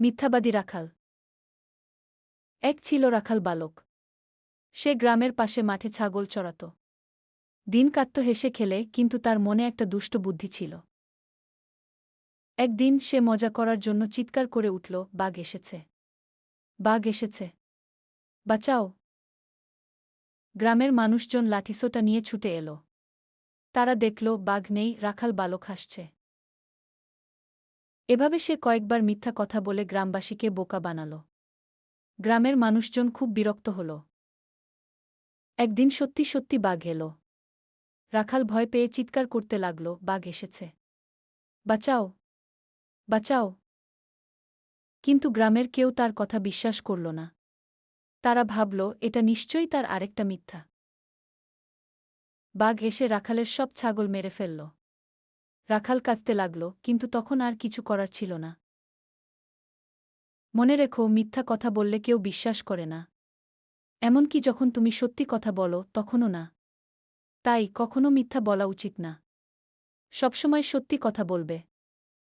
মিথ্যাবাদী রাখাল। এক ছিল রাখাল বালক। সে গ্রামের পাশে মাঠে ছাগল চড়াত। দিন কাটত হেসে খেলে, কিন্তু তার মনে একটা দুষ্ট বুদ্ধি ছিল। একদিন সে মজা করার জন্য চিৎকার করে উঠল, বাঘ এসেছে। বাঘ এসেছে। বাঁচাও। গ্রামের মানুষজন লাঠিসোটা নিয়ে ছুটে এলো। তারা দেখল, বাঘ নেই, রাখাল বালক হাসছে। এভাবে সে কয়েকবার মিথ্যা কথা বলে গ্রামবাসীকে বোকা বানাল। গ্রামের মানুষজন খুব বিরক্ত হল। একদিন সত্যি সত্যি বাঘ এল। রাখাল ভয় পেয়ে চিৎকার করতে লাগল, বাঘ এসেছে। বাঁচাও। বাঁচাও। কিন্তু গ্রামের কেউ তার কথা বিশ্বাস করল না। তারা ভাবল, এটা নিশ্চয়ই তার আরেকটা মিথ্যা। বাঘ এসে রাখালের সব ছাগল মেরে ফেলল। রাখাল কাঁদতে লাগল, কিন্তু তখন আর কিছু করার ছিল না। মনে রেখো, মিথ্যা কথা বললে কেউ বিশ্বাস করে না। এমনকি যখন তুমি সত্যি কথা বলো, তখনও না। তাই কখনো মিথ্যা বলা উচিত না। সবসময় সত্যি কথা বলবে।